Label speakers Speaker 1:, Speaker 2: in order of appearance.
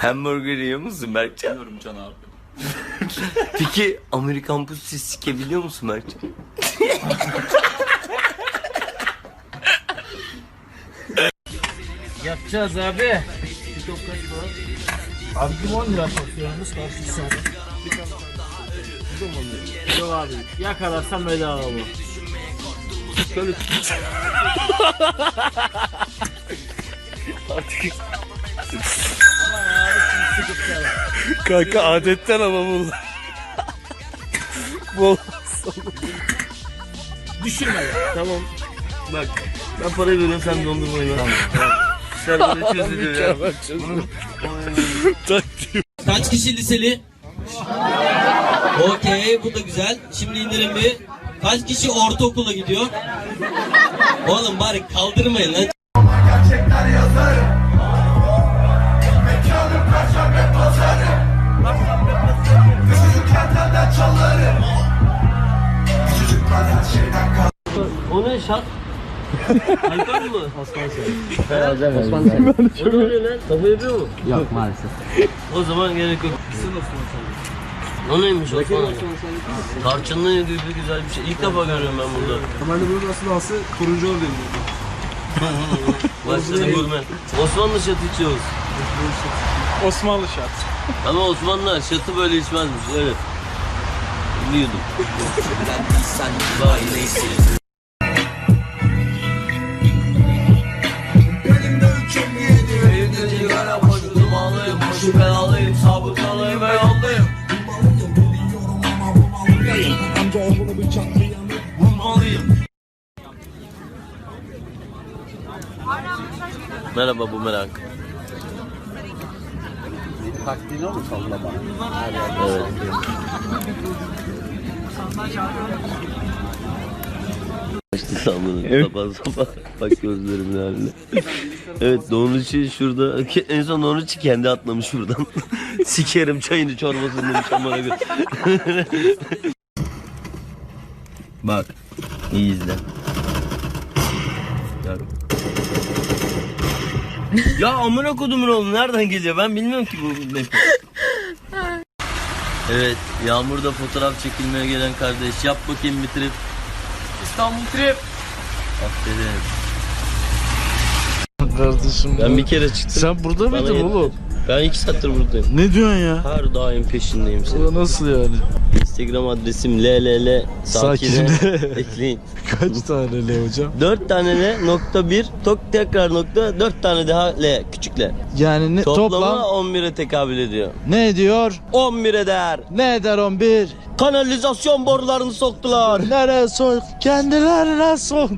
Speaker 1: Hamburger yiyor musun Berkcan?
Speaker 2: Bilmiyorum Can abi.
Speaker 1: Peki Amerikan pussy sikebiliyor musun Berkcan?
Speaker 3: Yapacağız abi. Bir top kaç para? Abi kim 10 lira satıyormuş karşı sana. Yok abi. Yakalarsam bedava bu. Böyle
Speaker 4: Kanka adetten ama bunlar. Bol.
Speaker 3: Düşürme ya.
Speaker 1: Tamam. Bak ben parayı veriyorum sen dondurmayı ver. Tamam. Böyle çözülüyor ya.
Speaker 4: Taktiğim.
Speaker 5: Kaç kişi liseli? Okey bu da güzel. Şimdi indirin bir. Kaç kişi ortaokula gidiyor? Oğlum bari kaldırmayın lan. O ne şat? Alkol mü? Osman sen. Osman sen. O ne oluyor lan? Kafa yapıyor mu?
Speaker 3: Yok maalesef.
Speaker 5: O zaman gerek yok. O neymiş Osman? Tarçınlı gibi güzel bir şey. İlk defa görüyorum ben burada.
Speaker 2: Normalde bunun asıl ası turuncu oluyor.
Speaker 5: Başladı gurme. Osmanlı şatı içiyoruz.
Speaker 4: Osmanlı şart.
Speaker 5: Ama Osmanlılar şatı böyle içmezmiş. Evet. Biliyordum. Merhaba bumerang.
Speaker 2: Taktiğini mi sallama?
Speaker 5: Evet. Açtı sandığını sabah sabah. Bak gözlerimin haline. evet Doğruçu şurada. En son Doğruçu kendi atlamış buradan. Sikerim çayını çorbasını demiş amına göre. Bak. iyi izle. Yarım. Ya amına kodumun oğlu nereden geliyor ben bilmiyorum ki bu map'i. Evet, yağmurda fotoğraf çekilmeye gelen kardeş. Yap bakayım bir trip.
Speaker 3: İstanbul trip.
Speaker 5: Aferin.
Speaker 4: Kardeşim.
Speaker 5: Ben bir kere çıktım.
Speaker 4: Sen burada mıydın oğlum?
Speaker 5: Ben iki saattir buradayım.
Speaker 4: Ne diyorsun ya?
Speaker 5: Her daim peşindeyim senin.
Speaker 4: Bu nasıl yani?
Speaker 5: Instagram adresim LLL
Speaker 4: sakine
Speaker 5: ekleyin.
Speaker 4: Kaç tane ne hocam?
Speaker 5: Dört tane L nokta bir tok tekrar nokta dört tane daha L küçük L.
Speaker 4: Yani ne,
Speaker 5: Toplamı
Speaker 4: toplam
Speaker 5: 11'e tekabül ediyor.
Speaker 4: ne ediyor?
Speaker 5: 11 eder.
Speaker 4: Ne eder 11?
Speaker 5: Kanalizasyon borularını soktular.
Speaker 4: Nereye sok? Kendilerine sok.